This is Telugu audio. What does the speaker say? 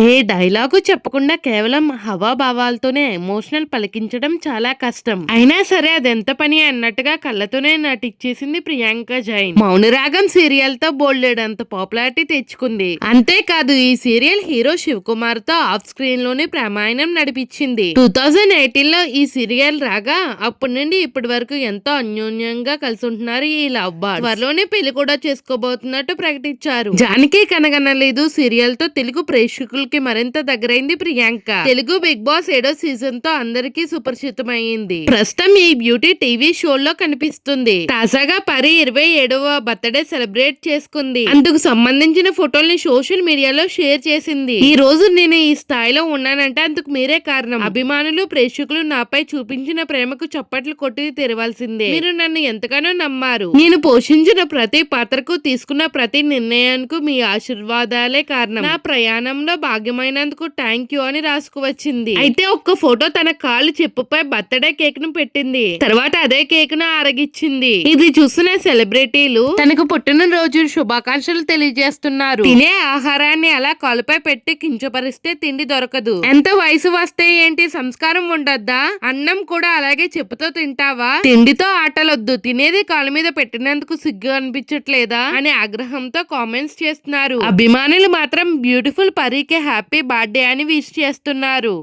ఏ డైలాగు చెప్పకుండా కేవలం హవాభావాలతోనే ఎమోషనల్ పలికించడం చాలా కష్టం. అయినా సరే అదెంత పని అన్నట్టుగా కళ్ళతోనే నటించేసింది ప్రియాంక జైన్. మౌనరాగం సీరియల్తో బోల్డెడంత పాపులారిటీ తెచ్చుకుంది. అంతేకాదు ఈ సీరియల్ హీరో శివ్ కుమార్తో ఆఫ్ స్క్రీన్లోనే ప్రమాయణం నడిపించింది. టూ థౌజండ్ ఎయిటీన్లో ఈ సీరియల్ రాగా అప్పటి నుండి ఇప్పటి వరకు ఎంతో అన్యోన్యంగా కలిసి ఉంటున్నారు ఈ లవ్ బార్ త్వరలోనే పెళ్ళి కూడా చేసుకోబోతున్నట్టు ప్రకటించారు. జానకి కనగనలేదు సీరియల్తో తెలుగు ప్రేక్షకులు కి మరింత దగ్గరైంది ప్రియాంక. తెలుగు బిగ్ బాస్ ఏడో సీజన్తో అందరికీ సుపరిచితమైంది ప్రస్తుతం ఈ బ్యూటీ టీవీ షోల్లో కనిపిస్తుంది. తాజాగా పరి ఇరవై ఏడవ బర్త్డే సెలబ్రేట్ చేసుకుంది. అందుకు సంబంధించిన ఫోటోల్ని సోషల్ మీడియాలో షేర్ చేసింది. ఈ రోజు నేను ఈ స్థాయిలో ఉన్నానంటే అందుకు మీరే కారణం. అభిమానులు ప్రేక్షకులు నాపై చూపించిన ప్రేమకు చప్పట్లు కొట్టి తెరవాల్సిందే. మీరు నన్ను ఎంతగానో నమ్మారు. నేను పోషించిన ప్రతి పాత్రకు తీసుకున్న ప్రతి నిర్ణయానికి మీ ఆశీర్వాదాలే కారణం. నా ప్రయాణంలో బాగా భాగ్యమైనందుకు థ్యాంక్ యూ అని రాసుకువచ్చింది అయితే ఒక్క ఫోటో తన కాళ్ళు చెప్పుపై బర్త్డే కేక్ను పెట్టింది. తర్వాత అదే కేక్ను ఆరగిచ్చింది. ఇది చూసిన సెలబ్రిటీలు తనకు పుట్టినరోజు శుభాకాంక్షలు తెలియజేస్తున్నారు. తినే ఆహారాన్ని అలా కాలుపై పెట్టి కించపరిస్తే తిండి దొరకదు. ఎంత వయసు వస్తే ఏంటి సంస్కారం ఉండొద్దా? అన్నం కూడా అలాగే చెప్పుతో తింటావా? తిండితో ఆటలొద్దు. తినేది కాళ్ళ మీద పెట్టినందుకు సిగ్గు అనిపించట్లేదా? అని ఆగ్రహంతో కామెంట్స్ చేస్తున్నారు. అభిమానులు మాత్రం బ్యూటిఫుల్ పరీకే హ్యాపీ బర్త్డే అని విష్ చేస్తున్నారు.